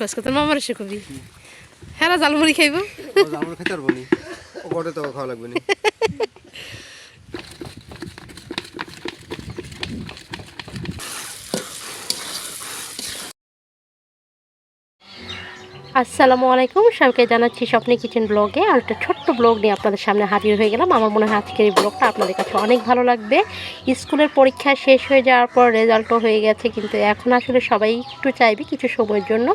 বাস কথা মামার এসে কবি হ্যাঁ জালমুড়ি খাইব জালমুড়ি খাইতে পারব নি ওটা তো খাওয়া লাগবে না আসসালামু আলাইকুম, সবাইকে জানাচ্ছি স্বপ্নে কিচেন ব্লগে আর একটা ছোট্ট ব্লগ নিয়ে আপনাদের সামনে হাজির হয়ে গেলাম। আমার মনে হয় আজকের এই ব্লগটা আপনাদের কাছে অনেক ভালো লাগবে। স্কুলের পরীক্ষা শেষ হয়ে যাওয়ার পর রেজাল্টও হয়ে গেছে, কিন্তু এখন আসলে সবাই একটু চাইবে কিছু সময়ের জন্য।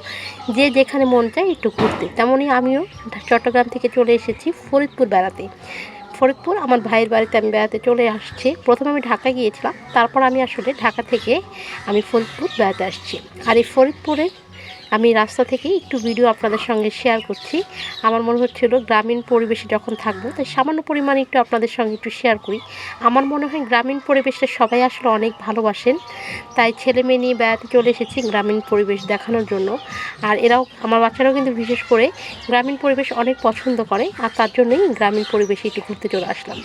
যে যেখানে মন চায় একটু ঘুরতে। তেমনই আমিও চট্টগ্রাম থেকে চলে এসেছি ফরিদপুর বেড়াতে। ফরিদপুর আমার ভাইয়ের বাড়িতে আমি বেড়াতে চলে আসছি। প্রথমে আমি ঢাকা গিয়েছিলাম, তারপর আমি আসলে ঢাকা থেকে আমি ফরিদপুর বেড়াতে আসছি। আর এই ফরিদপুরের আমি রাস্তা থেকে একটু ভিডিও আপনাদের সঙ্গে শেয়ার করছি। আমার মনে হচ্ছিল গ্রামীণ পরিবেশে যখন থাকব, তাই সামান্য পরিমাণে একটু আপনাদের সঙ্গে একটু শেয়ার করি। আমার মনে হয় গ্রামীণ পরিবেশটা সবাই আসলে অনেক ভালোবাসেন। তাই ছেলে মেয়ে নিয়ে বেড়াতে চলে এসেছি গ্রামীণ পরিবেশ দেখানোর জন্য। আর এরাও, আমার বাচ্চারাও কিন্তু বিশেষ করে গ্রামীণ পরিবেশ অনেক পছন্দ করে, আর তার জন্যই গ্রামীণ পরিবেশে একটু ঘুরতে চলে আসলাম।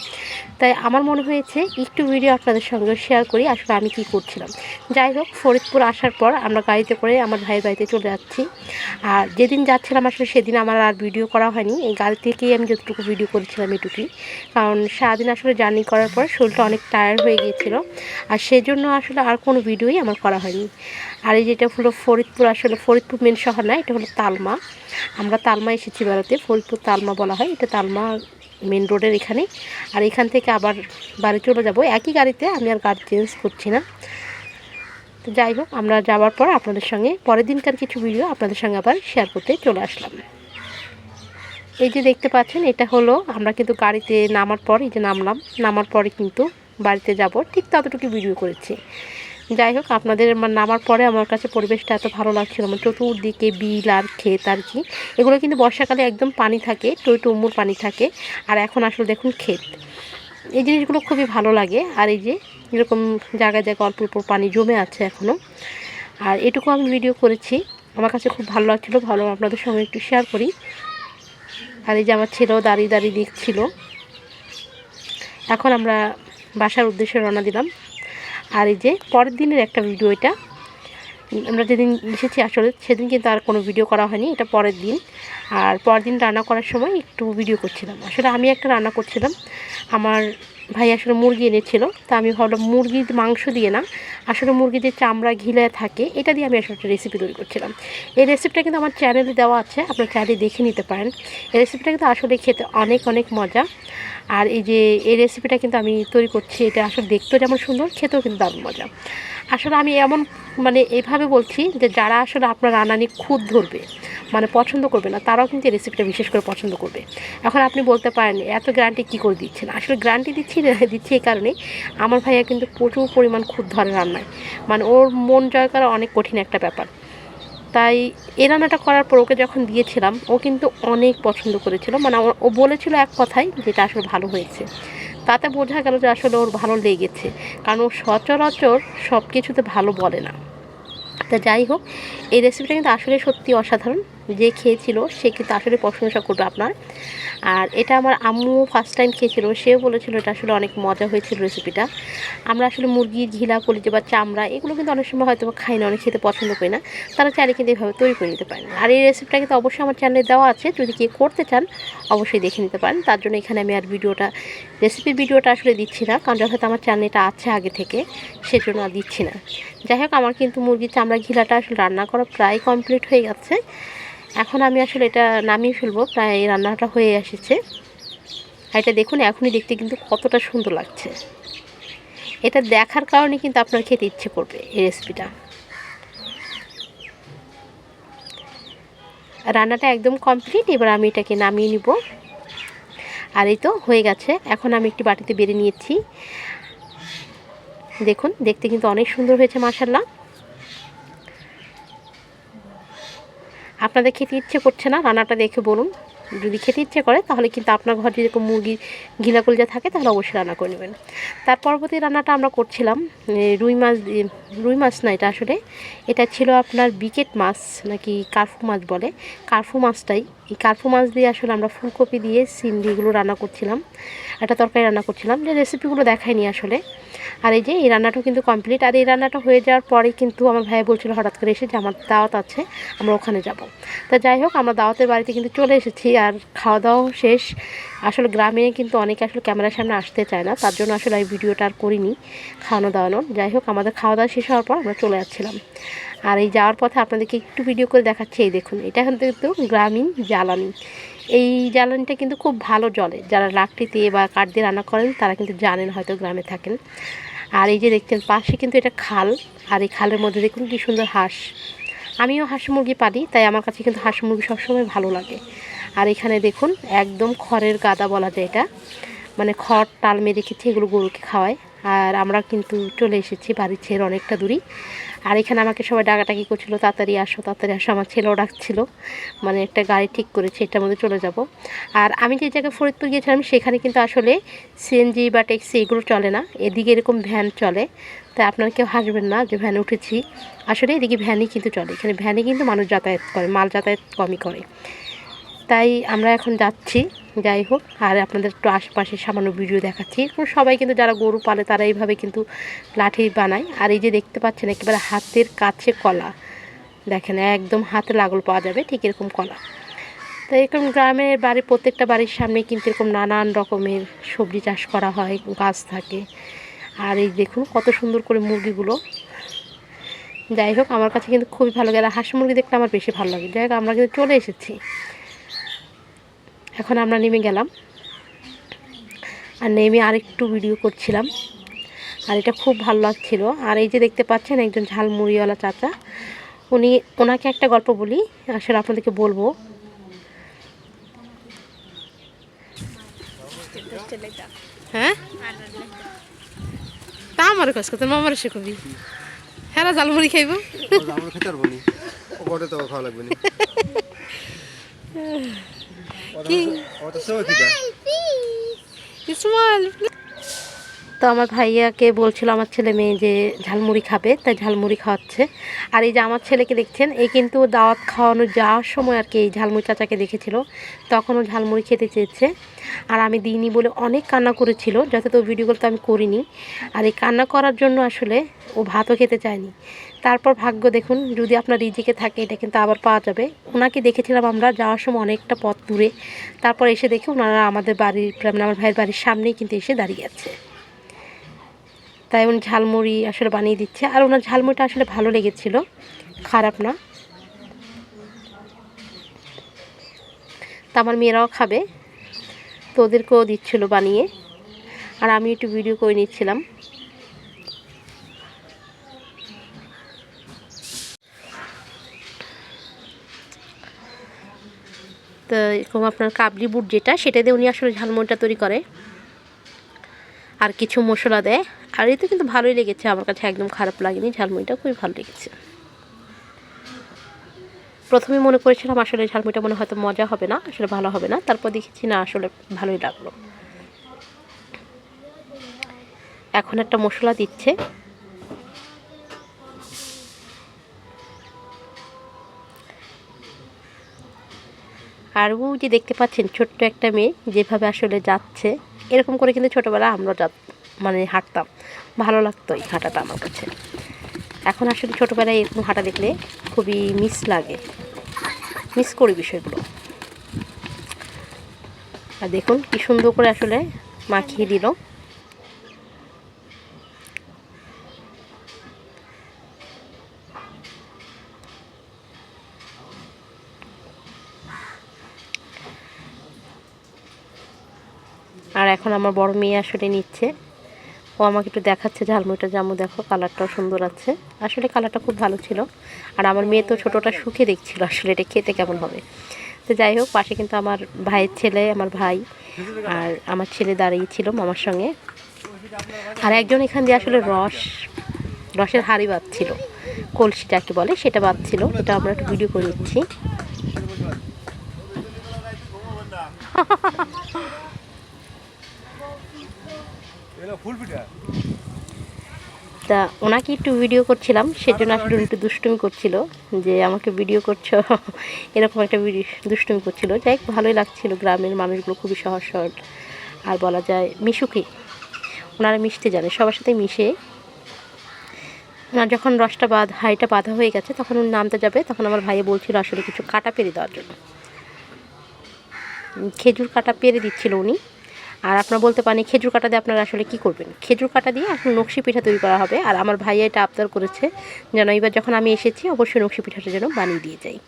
তাই আমার মনে হয়েছে একটু ভিডিও আপনাদের সঙ্গে শেয়ার করি, আসলে আমি কি করছিলাম। যাই হোক, ফরিদপুর আসার পর আমরা গাড়িতে করে আমার ভাইয়ের বাড়িতে চলে যাচ্ছি আর যেদিন যাচ্ছিলাম আসলে সেদিন আমার আর ভিডিও করা হয়নি। এই গাড়ি থেকেই আমি যতটুকু ভিডিও করেছিলাম এটুকুই কারণ সারাদিন আসলে জার্নি করার পর শরীরটা অনেক টায়ার্ড হয়ে গিয়েছিল। আর সেজন্য আসলে আর কোনো ভিডিওই আমার করা হয়নি। আর এই যেটা হলো ফরিদপুর, আসলে ফরিদপুর মেন শহর না, এটা হলো তালমা। আমরা তালমা এসেছি বেড়াতে। ফরিদপুর তালমা বলা হয়। এটা তালমা মেন রোডের এখানে আর এখান থেকে আবার বাড়ি চলে যাব। একই গাড়িতে আমি আর গাড়ি চেঞ্জ করছি না। তো যাই হোক, আমরা যাওয়ার পর আপনাদের সঙ্গে পরের দিনকার কিছু ভিডিও আপনাদের সঙ্গে আবার শেয়ার করতে চলে আসলাম। এই যে দেখতে পাচ্ছেন, এটা হলো আমরা কিন্তু গাড়িতে নামার পর এই যে নামলাম, নামার পরে কিন্তু বাড়িতে যাব, ঠিক ততটুকু ভিডিও করেছি। যাই হোক, আপনাদের নামার পরে আমার কাছে পরিবেশটা এত ভালো লাগছিল আমার চতুর্দিকে বিল আর ক্ষেত আর কি, এগুলো কিন্তু বর্ষাকালে একদম পানি থাকে, টই টুমুর পানি থাকে, আর এখন আসলে দেখুন ক্ষেত। এই জিনিসগুলো খুবই ভালো লাগে। আর এই যে এরকম জায়গায় জায়গায় অল্প অল্প পানি জমে আছে এখনও আর এটুকু আমি ভিডিও করেছি। আমার কাছে খুব ভালো লাগছিল। ভালো আপনাদের সঙ্গে একটু শেয়ার করি। আর এই যে আমার ছেলেও দাঁড়িয়ে দাঁড়িয়ে দেখছিল। এখন আমরা বাসার উদ্দেশ্যে রওনা দিলাম। আর এই যে পরের দিনের একটা ভিডিও এটা। আমরা যেদিন এসেছি আসলে, সেদিন কিন্তু আর কোনো ভিডিও করা হয়নি, এটা পরের দিন। আর পরের দিন রান্না করার সময় একটু ভিডিও করছিলাম। আসলে আমি একটা রান্না করছিলাম, আমার ভাই আসলে মুরগি এনেছিল, তা আমি ভাবলাম মুরগির মাংস দিয়ে না, আসলে মুরগির যে চামড়া ঘিলে থাকে, এটা দিয়ে আমি আসলে একটা রেসিপি তৈরি করছিলাম। এই রেসিপিটা কিন্তু আমার চ্যানেলে দেওয়া আছে, আপনার চাইলে দেখে নিতে পারেন। এই রেসিপিটা কিন্তু আসলে খেতে অনেক অনেক মজা। আর এই যে, এই রেসিপিটা কিন্তু আমি তৈরি করছি, এটা আসলে দেখতেও যেমন সুন্দর, খেতেও কিন্তু দারুণ মজা। আসলে আমি এমন মানে এভাবে বলছি যে, যারা আসলে আপনার রান্না খুদ ধরবে মানে পছন্দ করবে না, তারাও কিন্তু এই রেসিপিটা বিশেষ করে পছন্দ করবে। এখন আপনি বলতে পারেন, এত গ্যারান্টি কী করে দিচ্ছেন? আসলে গ্যারান্টি দিচ্ছি দিচ্ছি এই কারণে, আমার ভাইয়া কিন্তু প্রচুর পরিমাণ খুদ ধরে রান্নায়। মানে ওর মন জয় করা অনেক কঠিন একটা ব্যাপার। তাই এই রান্নাটা করার পর ওকে যখন দিয়েছিলাম, ও কিন্তু অনেক পছন্দ করেছিল। মানে ও- বলেছিল এক কথাই যেটা আসলে ভালো হয়েছে। তাতে বোঝা গেল যে আসলে ওর ভালো লেগেছে। কারণ ও সচরাচর সব কিছুতে ভালো বলে না। তা যাই হোক, এই রেসিপিটা কিন্তু আসলে সত্যি অসাধারণ। যে খেয়েছিল, সে কিন্তু আসলে প্রশংসা করবে আপনার। আর এটা আমার আম্মু ফার্স্ট টাইম খেয়েছিল, সেও বলেছিল এটা আসলে অনেক মজা হয়েছিল রেসিপিটা আমরা আসলে মুরগি, ঘিলা, কলিজে বা চামড়া, এগুলো কিন্তু অনেক সময় হয়তো খাই না, অনেক খেতে পছন্দ করি না। তারা চাইলে কিন্তু এভাবে তৈরি করে নিতে পারেন। আর এই রেসিপিটা কিন্তু অবশ্যই আমার চ্যানেলে দেওয়া আছে, যদি কেউ করতে চান, অবশ্যই দেখে নিতে পারেন। তার জন্য এখানে আমি আর ভিডিওটা রেসিপির ভিডিওটা আসলে দিচ্ছি না, কারণ যথাযথ আমার চ্যানেলটা আছে আগে থেকে, সেজন্য আর দিচ্ছি না। যাই হোক, আমার কিন্তু মুরগির চামড়া, ঘিলাটা আসলে রান্না করা প্রায় কমপ্লিট হয়ে গেছে। এখন আমি আসলে এটা নামিয়ে ফেলব, প্রায় রান্নাটা হয়ে এসেছে। আর এটা দেখুন, এখনই দেখতে কিন্তু কতটা সুন্দর লাগছে। এটা দেখার কারণে কিন্তু আপনার খেতে ইচ্ছে করবে এই রেসিপিটা রান্নাটা একদম কমপ্লিট এবার আমি এটাকে নামিয়ে নিব। আর এই তো হয়ে গেছে, এখন আমি একটি বাটিতে বেড়ে নিয়েছি। দেখুন, দেখতে কিন্তু অনেক সুন্দর হয়েছে মাসাল্লাহ আপনাদের খেতে ইচ্ছে করছে না, রান্নাটা দেখে বলুন। যদি খেতে ইচ্ছে করে, তাহলে কিন্তু আপনার ঘরে যেরকম মুরগি, ঘিলা কলজা থাকে, তাহলে অবশ্যই রান্না করে নেবেন। তার পরবর্তী রান্নাটা আমরা করছিলাম রুই মাছ রুই মাছ না এটা আসলে, এটা ছিল আপনার বিকেট মাছ, নাকি কার্ফু মাছ বলে। কার্ফু মাছটাই এই কার্ফু মাছ দিয়ে আসলে আমরা ফুলকপি দিয়ে দিয়ে রান্না করছিলাম, একটা তরকারি রান্না করছিলাম, যে রেসিপিগুলো দেখায়নি আসলে। আর এই যে এই রান্নাটাও কিন্তু কমপ্লিট আর এই রান্নাটা হয়ে যাওয়ার পরেই কিন্তু আমার ভাই বলছিল হঠাৎ করে এসে যে আমার দাওয়াত আছে, আমরা ওখানে যাব। তা যাই হোক, আমরা দাওয়াতের বাড়িতে কিন্তু চলে এসেছি আর খাওয়া দাওয়াও শেষ। আসলে গ্রামে কিন্তু অনেকে আসলে ক্যামেরার সামনে আসতে চায় না, তার জন্য আসলে এই ভিডিওটা আর করিনি, খাওয়ানো দাওয়ানোর যাই হোক, আমাদের খাওয়া দাওয়া শেষ হওয়ার পর আমরা চলে যাচ্ছিলাম। আর এই যাওয়ার পথে আপনাদেরকে একটু ভিডিও করে দেখাচ্ছি, এই দেখুন, এটা কিন্তু গ্রামীণ জ্বালানি। এই জ্বালানিটা কিন্তু খুব ভালো জলে, যারা লাকড়ি দিয়ে বা কাঠ দিয়ে রান্না করেন, তারা কিন্তু জানেন হয়তো গ্রামে থাকেন। আর এই যে দেখছেন, পাশে কিন্তু এটা খাল, আর এই খালের মধ্যে দেখুন কি সুন্দর হাঁস। আমিও হাঁস মুরগি পালি, তাই আমার কাছে কিন্তু হাঁস মুরগি সবসময় ভালো লাগে। আর এখানে দেখুন, একদম খড়ের গাদা বলা যায় এটা মানে খড় টাল মেরে রেখেছি এগুলো গরুকে খাওয়ায়। আর আমরা কিন্তু চলে এসেছি বাড়ির ছেড়ে অনেকটা দূরই। আর এখানে আমাকে সবাই ডাকাটাকি করছিল, তাড়াতাড়ি আসো তাড়াতাড়ি আসো। আমার ছেলেও ডাকছিল মানে একটা গাড়ি ঠিক করেছে, এটার মধ্যে চলে যাব। আর আমি যে জায়গায় ফরিদপুর গিয়েছিলাম, সেখানে কিন্তু আসলে সিএনজি বা ট্যাক্সি এগুলো চলে না। এদিকে এরকম ভ্যান চলে তাই আপনারা কেউ হাসবেন না যে ভ্যানে উঠেছি। আসলে এদিকে ভ্যানই কিন্তু চলে, এখানে ভ্যানে কিন্তু মানুষ যাতায়াত করে, মাল যাতায়াত কমই করে। তাই আমরা এখন যাচ্ছি। যাই হোক আর আপনাদের একটু আশেপাশে সামান্য ভিডিও দেখাচ্ছি। এখন সবাই কিন্তু যারা গরু পালে, তারা এইভাবে কিন্তু লাঠি বানায়। আর এই যে দেখতে পাচ্ছেন, একেবারে হাতের কাছে কলা। দেখেন, একদম হাতে লাগল পাওয়া যাবে, ঠিক এরকম কলা। তো এরকম গ্রামের বাড়ির, প্রত্যেকটা বাড়ির সামনে কিন্তু এরকম নানান রকমের সবজি চাষ করা হয়, গাছ থাকে। আর এই দেখুন, কত সুন্দর করে মুরগিগুলো। যাই হোক আমার কাছে কিন্তু খুবই ভালো লাগে। আর হাঁস মুরগি দেখতে আমার বেশি ভালো লাগে। যাই হোক, আমরা কিন্তু চলে এসেছি। এখন আমরা নেমে গেলাম। আর নেমে আরেকটু ভিডিও করছিলাম। আর এটা খুব ভালো লাগছিল। আর এই যে দেখতে পাচ্ছেন একজন ঝালমুড়িওয়ালা চাচা। উনি ওনাকে একটা গল্প বলি আসলে আপনাদেরকে বলব। হ্যাঁ? তা আমার কাজ তোর মামার কবি হ্যাঁ জালমুড়ি খাইব? পারব নি। Orada, orada. Smile, তো আমার ভাইয়াকে বলছিল আমার ছেলে মেয়ে যে ঝালমুড়ি খাবে, তাই ঝালমুড়ি খাওয়াচ্ছে। আর এই যে আমার ছেলেকে দেখছেন এই কিন্তু দাওয়াত খাওয়ানো যাওয়ার সময় আর কি এই ঝালমুড়ি চাচাকে দেখেছিল। তখনও ঝালমুড়ি খেতে চেয়েছে। আর আমি দিইনি বলে অনেক কান্না করেছিল তো ভিডিওগুলো তো আমি করিনি। আর এই কান্না করার জন্য আসলে ও ভাতও খেতে চায়নি। তারপর ভাগ্য দেখুন, যদি আপনার রিজিকে থাকে, এটা কিন্তু আবার পাওয়া যাবে। ওনাকে দেখেছিলাম আমরা যাওয়ার সময় অনেকটা পথ দূরে। তারপর এসে দেখি ওনারা আমাদের বাড়ির মানে আমার ভাইয়ের বাড়ির সামনেই কিন্তু এসে দাঁড়িয়ে আছে। তাই উনি ঝালমুড়ি আসলে বানিয়ে দিচ্ছে। আর ওনার ঝালমুড়িটা আসলে ভালো লেগেছিল। খারাপ না। তা আমার মেয়েরাও খাবে। তো ওদেরকেও দিচ্ছিল বানিয়ে। আর আমি একটু ভিডিও করে নিচ্ছিলাম। তো এরকম আপনার কাবলি বুট যেটা, সেটা দিয়ে উনি আসলে ঝালমুড়িটা তৈরি করে। আর কিছু মশলা দেয়। আর এতে কিন্তু ভালোই লেগেছে, আমার কাছে একদম খারাপ লাগেনি, ঝালমুড়িটা খুবই ভালো লেগেছে। প্রথমে মনে করেছিলাম আসলে ঝালমুড়িটা মনে হয়তো মজা হবে না, আসলে ভালো হবে না, তারপর দেখেছি না, আসলে ভালোই লাগল। এখন একটা মশলা দিচ্ছে। আর ওই যে দেখতে পাচ্ছেন ছোট্ট একটা মেয়ে, যেভাবে আসলে যাচ্ছে। এরকম করে কিন্তু ছোটোবেলা আমরা যা মানে হাঁটতাম। ভালো লাগতো এই হাঁটাটা আমার কাছে। এখন আসলে ছোটোবেলায় এরকম হাঁটা দেখলে খুবই মিস লাগে। মিস করি বিষয়গুলো। আর দেখুন কী সুন্দর করে আসলে মাখিয়ে দিল আর এখন আমার বড় মেয়ে আসলে নিচ্ছে। ও আমাকে একটু দেখাচ্ছে, ঝালমুড়িটা জামু দেখো, কালারটাও সুন্দর আছে। আসলে কালারটা খুব ভালো ছিল। আর আমার মেয়ে তো ছোটোটা শুকে দেখছিল আসলে এটা খেতে কেমন হবে। তো যাই হোক, পাশে কিন্তু আমার ভাইয়ের ছেলে, আমার ভাই আর আমার ছেলে দাঁড়িয়েছিল মামার সঙ্গে। আর একজন এখান দিয়ে আসলে রস, রসের হাড়ি বাঁধছিল। কলসি যাকে বলে, সেটা বাঁধছিল। এটা আমরা একটু ভিডিও করে নিচ্ছি ফুল পিঠা তা ওনাকে একটু ভিডিও করছিলাম সেজন্য আসলে একটু দুষ্টুমি করছিল যে আমাকে ভিডিও করছ এরকম একটা ভিডিও দুষ্টুমি করছিল। যাই ভালোই লাগছিল গ্রামের মানুষগুলো খুবই সহজ সরল। আর বলা যায় মিশুকি ওনারা মিশতে জানে সবার সাথে মিশে। ওনার যখন রসটা বাঁধ হাঁড়িটা বাঁধা হয়ে গেছে তখন উনি নামতে যাবে তখন আমার ভাইয়ে বলছিল আসলে কিছু কাটা পেরে দেওয়ার জন্য। খেজুর কাটা পেরে দিচ্ছিল উনি। আর আপনারা বলতে পারেন খেজুর কাটা দিয়ে আপনারা আসলে কি করবেন? খেজুর কাটা দিয়ে আসলে নকশি পিঠা তৈরি করা হবে। আর আমার ভাইয়া এটা আবদার করেছে যেন এবার যখন আমি এসেছি, অবশ্যই নকশি পিঠাটা যেন বানিয়ে দিয়ে যাই।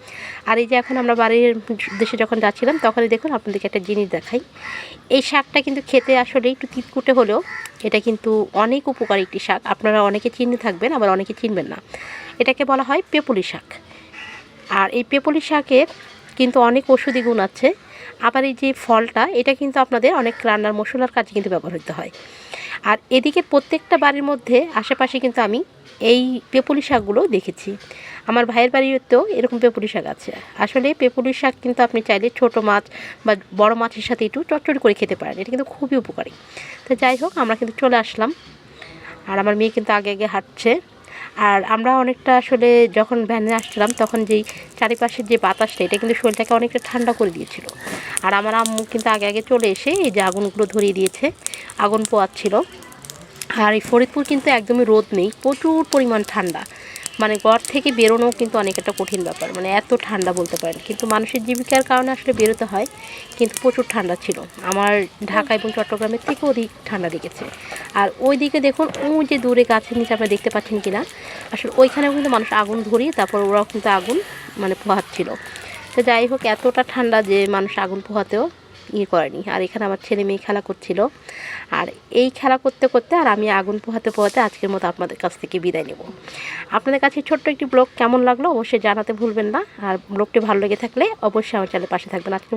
আর এই যে এখন আমরা বাড়ির দেশে যখন যাচ্ছিলাম, তখনই দেখুন আপনাদেরকে একটা জিনিস দেখাই। এই শাকটা কিন্তু খেতে আসলে একটু তিতকুটে হলেও এটা কিন্তু অনেক উপকারী একটি শাক। আপনারা অনেকে চিনে থাকবেন, আবার অনেকে চিনবেন না। এটাকে বলা হয় পেপুলি শাক। আর এই পেপুলি শাকের কিন্তু অনেক ওষুধি গুণ আছে। আবার এই যে ফলটা, এটা কিন্তু আপনাদের অনেক রান্নার মশলার কাজে কিন্তু ব্যবহৃত হয়। আর এদিকে প্রত্যেকটা বাড়ির মধ্যে আশেপাশে কিন্তু আমি এই পেপুলি শাকগুলো দেখেছি। আমার ভাইয়ের বাড়িতেও এরকম পেপুলি শাক আছে। আসলে পেপুলি শাক কিন্তু আপনি চাইলে ছোট মাছ বা বড় মাছের সাথে একটু চটচড়ি করে খেতে পারেন। এটা কিন্তু খুবই উপকারী। তো যাই হোক, আমরা কিন্তু চলে আসলাম। আর আমার মেয়ে কিন্তু আগে আগে হাঁটছে। আর আমরা অনেকটা আসলে যখন ভ্যানে আসছিলাম, তখন যেই চারিপাশের যে বাতাসটা, এটা কিন্তু শরীরটাকে অনেকটা ঠান্ডা করে দিয়েছিল। আর আমার আম্মু কিন্তু আগে আগে চলে এসে এই যে আগুনগুলো ধরিয়ে দিয়েছে, আগুন পোয়াচ্ছিল। আর এই ফরিদপুর কিন্তু একদমই রোদ নেই, প্রচুর পরিমাণ ঠান্ডা। মানে ঘর থেকে বেরোনো কিন্তু অনেক একটা কঠিন ব্যাপার মানে এত ঠান্ডা বলতে পারেন। কিন্তু মানুষের জীবিকার কারণে আসলে বেরোতে হয়, কিন্তু প্রচুর ঠান্ডা ছিল। আমার ঢাকা এবং চট্টগ্রামের থেকে অধিক ঠান্ডা লেগেছে। আর ওই দিকে দেখুন, ওই যে দূরে গাছের নিচে আপনারা দেখতে পাচ্ছেন কিনা, আসলে ওইখানেও কিন্তু মানুষ আগুন ধরিয়ে তারপর ওরাও কিন্তু আগুন মানে পোহাচ্ছিল। তো যাই হোক, এতটা ঠান্ডা যে মানুষ আগুন পোহাতেও ইয়ে করেনি। আর এখানে আমার ছেলে মেয়ে খেলা করছিল। আর এই খেলা করতে করতে আর আমি আগুন পোহাতে পোহাতে আজকের মতো আপনাদের কাছ থেকে বিদায় নেব। আপনাদের কাছে ছোট্ট একটি ব্লগ কেমন লাগল অবশ্যই জানাতে ভুলবেন না। আর ব্লগটি ভালো লেগে থাকলে অবশ্যই আমার চ্যানেলের পাশে থাকবেন। আজকে